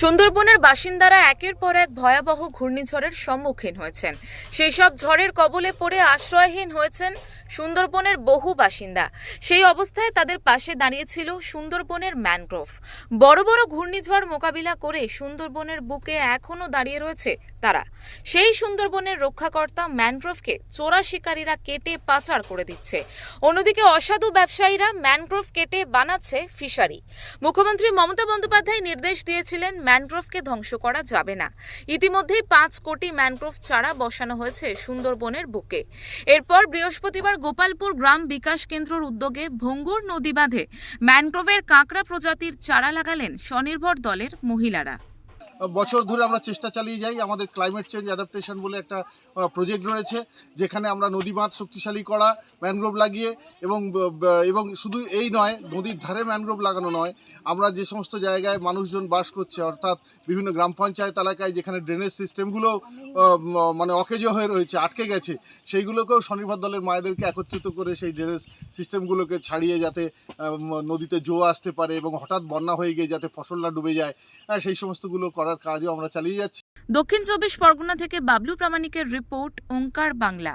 সুন্দরবনের বাসিন্দারা একের পর এক ভয়াবহ ঘূর্ণিঝড়ের সম্মুখীন হয়েছেন। সেই সব ঝড়ের কবলে পড়ে আশ্রয়হীন হয়েছেন সুন্দরবনের বহু বাসিন্দা। সেই অবস্থায় তাদের পাশে দাঁড়িয়েছিল সুন্দরবনের ম্যানগ্রোভ। বড় বড় ঘূর্ণিঝড় মোকাবিলা করে সুন্দরবনের বুকে এখনও দাঁড়িয়ে রয়েছে তারা। সেই সুন্দরবনের রক্ষাকর্তা ম্যানগ্রোভকে চোরা শিকারীরা কেটে পাচার করে দিচ্ছে। অন্যদিকে অসাধু ব্যবসায়ীরা ম্যানগ্রোভ কেটে বানাচ্ছে ফিশারি। মুখ্যমন্ত্রী মমতা বন্দ্যোপাধ্যায় নির্দেশ দিয়েছিলেন ম্যানগ্রোভকে ধ্বংস করা যাবে না। ইতিমধ্যেই পাঁচ কোটি ম্যানগ্রোভ চারা বসানো হয়েছে সুন্দরবনের বুকে। এরপর বৃহস্পতিবার গোপালপুর গ্রাম বিকাশ কেন্দ্রর উদ্যোগে ভঙ্গুর নদী বাঁধে ম্যানগ্রোভের কাঁকড়া প্রজাতির চারা লাগালেন স্বনির্ভর দলের মহিলারা। বছর ধরে আমরা চেষ্টা চালিয়ে যাই আমাদের ক্লাইমেট চেঞ্জ অ্যাডাপ্টেশন বলে একটা প্রজেক্ট রয়েছে, যেখানে আমরা নদী বাঁধ শক্তিশালী করা ম্যানগ্রোভ লাগিয়ে এবং এবং শুধু এই নয়, নদীর ধারে ম্যানগ্রোভ লাগানো নয়, আমরা যে সমস্ত জায়গায় মানুষজন বাস করছে, অর্থাৎ বিভিন্ন গ্রাম পঞ্চায়েত এলাকায় যেখানে ড্রেনেজ সিস্টেমগুলো মানে অকেজ হয়ে রয়েছে, আটকে গেছে, সেইগুলোকেও স্বনির্ভর দলের মায়েদেরকে একত্রিত করে সেই ড্রেনেজ সিস্টেমগুলোকে ছাড়িয়ে যাতে নদীতে জো আসতে পারে এবং হঠাৎ বন্যা হয়ে গিয়ে যাতে ফসল না ডুবে যায় হ্যাঁ সেই সমস্তগুলো করার কাজও আমরা চালিয়ে যাচ্ছি। দক্ষিণ চব্বিশ পরগনা থেকে বাবলু প্রামাণিকের রিপোর্ট ওঙ্কার বাংলা।